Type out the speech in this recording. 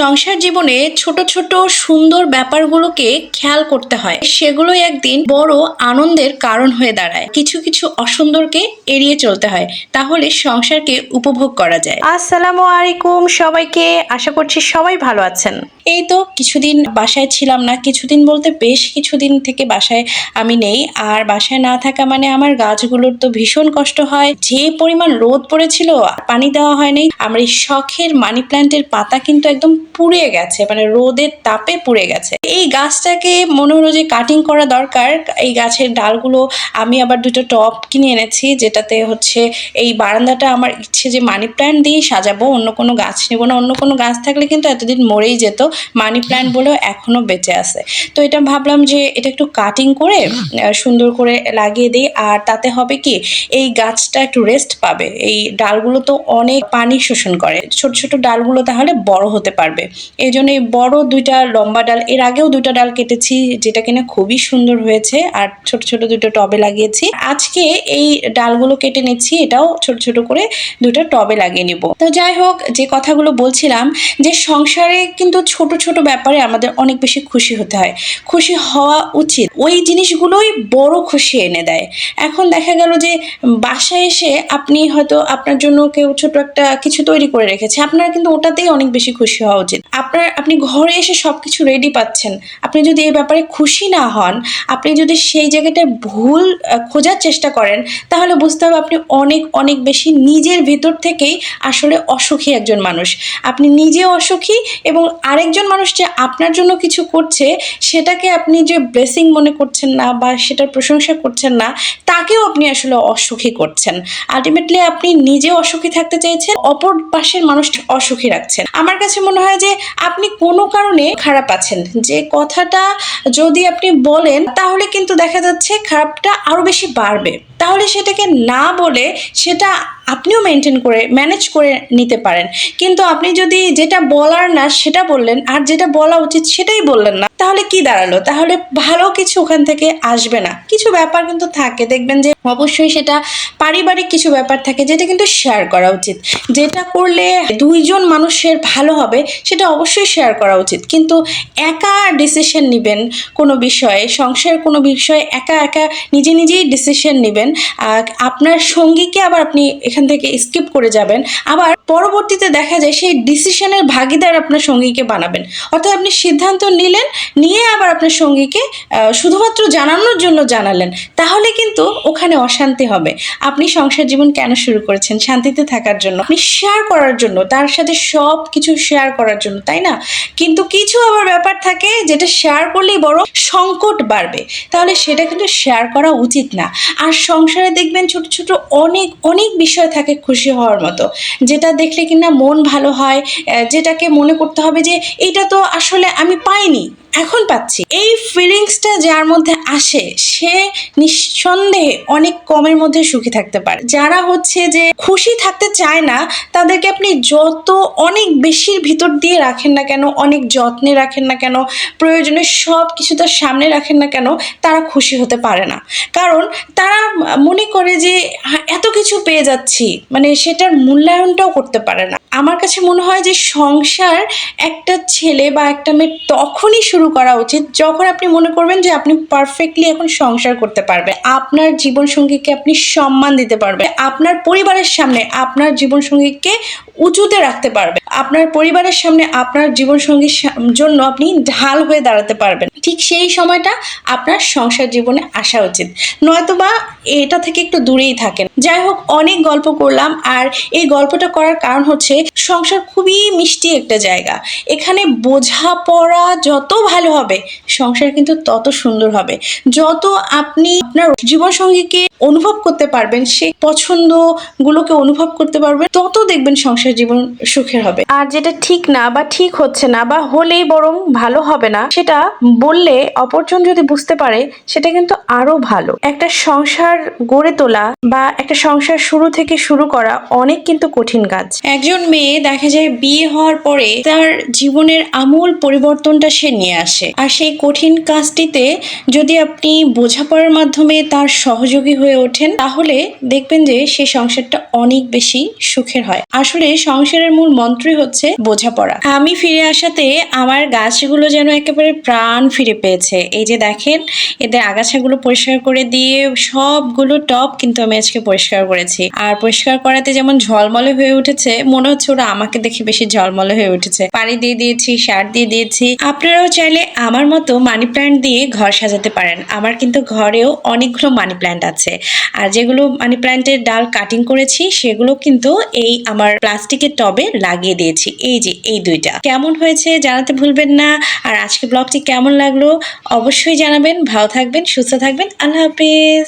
সংসার জীবনে ছোট ছোট সুন্দর ব্যাপারগুলোকে খেয়াল করতে হয়। সেগুলোই একদিন বড় আনন্দের কারণ হয়ে দাঁড়ায়। কিছু কিছু অসুন্দরকে এড়িয়ে চলতে হয় তাহলে সংসারকে উপভোগ করা যায়। আসসালামু আলাইকুম সবাইকে আশা করছি সবাই ভালো আছেন। এই তো কিছুদিন বাসায় ছিলাম না কিছুদিন বলতে বেশ কিছুদিন থেকে বাসায় আমি নেই। আর বাসায় না থাকা মানে আমার গাছগুলোর তো ভীষণ কষ্ট হয়। যে পরিমাণ রোদ পড়েছিল পানি দেওয়া হয়নি। আমার এই শখের মানি প্ল্যান্টের পাতা কিন্তু একদম পুড়ে গেছে মানে রোদের তাপে পুড়ে গেছে। এই গাছটাকে মনে হলো যে কাটিং করা দরকার। এই গাছের ডালগুলো আমি আবার দুটো টপ কিনে এনেছি, যেটাতে হচ্ছে এই বারান্দাটা আমার ইচ্ছে যে মানি প্ল্যান্ট দিয়েই সাজাবো, অন্য কোনো গাছ নেব না। অন্য কোনো গাছ থাকলে কিন্তু এতদিন মরেই যেত মানি প্ল্যান্ট বলেও এখনও বেঁচে আছে। তো এটা ভাবলাম যে এটা একটু কাটিং করে সুন্দর করে লাগিয়ে দিই। আর তাতে হবে কি, এই গাছটা একটু রেস্ট পাবে। এই ডালগুলো তো অনেক পানি শোষণ করে। ছোট ছোট ডালগুলো তাহলে বড় হতে পারবে। এই জন্য এই বড় দুইটা লম্বা ডাল, এর আগেও দুইটা ডাল কেটেছি যেটা কিনা খুবই সুন্দর হয়েছে আর ছোট ছোট দুটো টবে লাগিয়েছি। আজকে এই ডালগুলো কেটে নিচ্ছি, এটাও ছোট ছোট করে দুটো টবে লাগিয়ে নিব। তো যাই হোক, যে কথাগুলো বলছিলাম যে সংসারে কিন্তু ছোট ছোট ব্যাপারে আমাদের অনেক বেশি খুশি হতে হয়। খুশি হওয়া উচিত। ওই জিনিসগুলোই বড় খুশি এনে দেয়। এখন দেখা গেল যে বাসায় এসে আপনি হয়তো আপনার জন্য কেউ ছোট একটা কিছু তৈরি করে রেখেছে, আপনার কিন্তু ওটাতেই অনেক বেশি খুশি হওয়া উচিত। আপনার, আপনি ঘরে এসে সব কিছু রেডি পাচ্ছেন। আপনি যদি এই ব্যাপারে খুশি না হন, আপনি যদি সেই জায়গাটায় ভুল খোঁজার চেষ্টা করেন, তাহলে বুঝতে হবে আপনি অনেক অনেক বেশি নিজের ভেতর থেকেই আসলে অসুখী একজন মানুষ। আপনি নিজে অসুখী এবং আরেকজন মানুষ যে আপনার জন্য কিছু করছে, সেটাকে আপনি যে ব্লেসিং মনে করছেন না বা সেটার প্রশংসা করছেন না, তাকেও আপনি আসলে অসুখী করছেন। আলটিমেটলি আপনি নিজেও অসুখী থাকতে চাইছেন, অপর পাশের মানুষটা অসুখী রাখছেন। আমার কাছে মনে হয় যে আপনি কোনো কারণে খারাপ আছেন, যে কথাটা যদি আপনি বলেন, তাহলে কিন্তু দেখা যাচ্ছে খারাপটা আরও বেশি বাড়বে। তাহলে সেটাকে না বলে সেটা আপনিও মেনটেন করে ম্যানেজ করে নিতে পারেন। কিন্তু আপনি যদি যেটা বলার না, সেটা বললেন, আর যেটা বলা উচিত সেটাই বললেন না, তাহলে কি দাঁড়াল? তাহলে ভালো কিছু ওখান থেকে আসবে না। কিছু ব্যাপার কিন্তু থাকে, দেখবেন যে অবশ্যই সেটা পারিবারিক কিছু ব্যাপার থাকে, যেটা কিন্তু শেয়ার করা উচিত। যেটা করলে দুইজন মানুষের ভালো হবে, সেটা অবশ্যই শেয়ার করা উচিত। কিন্তু একা ডিসিশন নেবেন কোনো বিষয়ে, সংসারের কোনো বিষয়ে একা একা নিজে নিজেই ডিসিশন নেবেন আপনার সঙ্গীকে আবার আপনি এখান থেকে স্কিপ করে যাবেন। আবার পরবর্তীতে দেখা যায় সেই ডিসিশনের ভাগিদার আপনার সঙ্গীকে বানাবেন। অর্থাৎ আপনি সিদ্ধান্ত নিলেন, নিয়ে আবার আপনার সঙ্গীকে শুধুমাত্র জানানোর জন্য জানালেন, তাহলে কিন্তু ওখানে অশান্তি হবে। আপনি সংসার জীবন কেন শুরু করেছেন? শান্তিতে থাকার জন্য, আপনি শেয়ার করার জন্য, তার সাথে সব কিছু শেয়ার করার জন্য, তাই না? কিন্তু কিছু আবার ব্যাপার থাকে যেটা শেয়ার করলেই বড় সংকট বাড়বে। তাহলে সেটা কিন্তু শেয়ার করা উচিত না। আর সংসারে দেখবেন ছোট ছোট অনেক অনেক বিষয় থাকে খুশি হওয়ার মতো, যেটা দেখলে কিনা মন ভালো হয় যেটাকে মনে করতে হবে যে এটা তো আসলে আমি পাইনি। এখন পাচ্ছি। এই ফিলিংসটা যার মধ্যে আসে, সে নিঃসন্দেহে অনেক কমের মধ্যে সুখী থাকতে পারে। যারা হচ্ছে যে খুশি থাকতে চায় না, তাদেরকে আপনি যত অনেক বেশির ভিতর দিয়ে রাখেন না কেন, অনেক যত্নে রাখেন না কেন, প্রয়োজনে সব কিছু তার সামনে রাখেন না কেন, তারা খুশি হতে পারে না। কারণ তারা মনে করে যে এত কিছু পেয়ে যাচ্ছি। মানে সেটার মূল্যায়নটাও করতে পারে না। আমার কাছে মনে হয় যে সংসার একটা ছেলে বা একটা মেয়ে তখনই শুরু করা উচিত যখন আপনি মনে করবেন যে আপনি পারফেক্টলি এখন সংসার করতে পারবেন। আপনার জীবনসঙ্গীকে আপনি সম্মান দিতে পারবেন। আপনার পরিবারের সামনে আপনার জীবন সঙ্গীকে উঁচুতে রাখতে পারবেন আপনার পরিবারের সামনে আপনার জীবন সঙ্গীর জন্য আপনি ঢাল হয়ে দাঁড়াতে পারবেন। ঠিক সেই সময়টা আপনার সংসার জীবনে আসা উচিত। নয়তোবা এটা থেকে একটু দূরেই থাকেন। যাই হোক, অনেক গল্প করলাম আর এই গল্পটা করার কারণ হচ্ছে সংসার খুবই মিষ্টি একটা জায়গা। এখানে বোঝাপড়া যত ভালো হবে, সংসার কিন্তু তত সুন্দর হবে। যত আপনি আপনার জীবনসঙ্গীকে অনুভব করতে পারবেন সেই পছন্দগুলোকে অনুভব করতে পারবেন, তত দেখবেন সংসার জীবন সুখের হবে। আর যেটা ঠিক না বা ঠিক হচ্ছে না বা হলেই বরং ভালো হবে না, সেটা বললে অপরজন যদি বুঝতে পারে, সেটা কিন্তু আরও ভালো। একটা সংসার গড়ে তোলা বা একটা সংসার শুরু থেকে শুরু করা অনেক কিন্তু কঠিন কাজ। একজন মেয়ে দেখা যায় বিয়ে হওয়ার পরে তার জীবনের আমূল পরিবর্তনটা সে নিয়ে আসে। আর সেই কঠিন কাজটিতে যদি আপনি বোঝাপড়ার মাধ্যমে তার সহযোগী হয়ে ওঠেন, তাহলে দেখবেন যে সেই সংসারটা অনেক বেশি সুখের হয়। আসলে সংসারের মূল মন্ত্রই হচ্ছে বোঝাপড়া। আমি ফিরে আসাতে আমার গাছগুলো যেন একেবারে প্রাণ ফিরে পেয়েছে। এই যে দেখেন, এদের আগাছাগুলো পরিষ্কার করে দিয়ে সবগুলো টব কিন্তু আমি আজকে পরিষ্কার করেছি। আর পরিষ্কার করাতে যেমন ঝলমলে হয়ে উঠেছে, মনে হচ্ছে ওরা আমাকে দেখে বেশি ঝলমলে হয়ে উঠেছে। পানি দিয়ে দিয়েছি, সার দিয়ে দিয়েছি। আপনারাও চাইলে আমার মতো মানি প্ল্যান্ট দিয়ে ঘর সাজাতে পারেন। আমার কিন্তু ঘরেও অনেকগুলো মানি প্ল্যান্ট আছে। আর যেগুলো মানি প্ল্যান্টের ডাল কাটিং করেছি, সেগুলো কিন্তু এই আমার প্লাস্টিকের টবে লাগিয়ে দিয়েছি। এই যে, এই দুইটা। কেমন হয়েছে জানাতে ভুলবেন না। আর আজকে ব্লগটি কেমন লাগল অবশ্যই জানাবেন। ভালো থাকবেন, সুস্থ থাকবেন। আল্লাহ হাফিজ।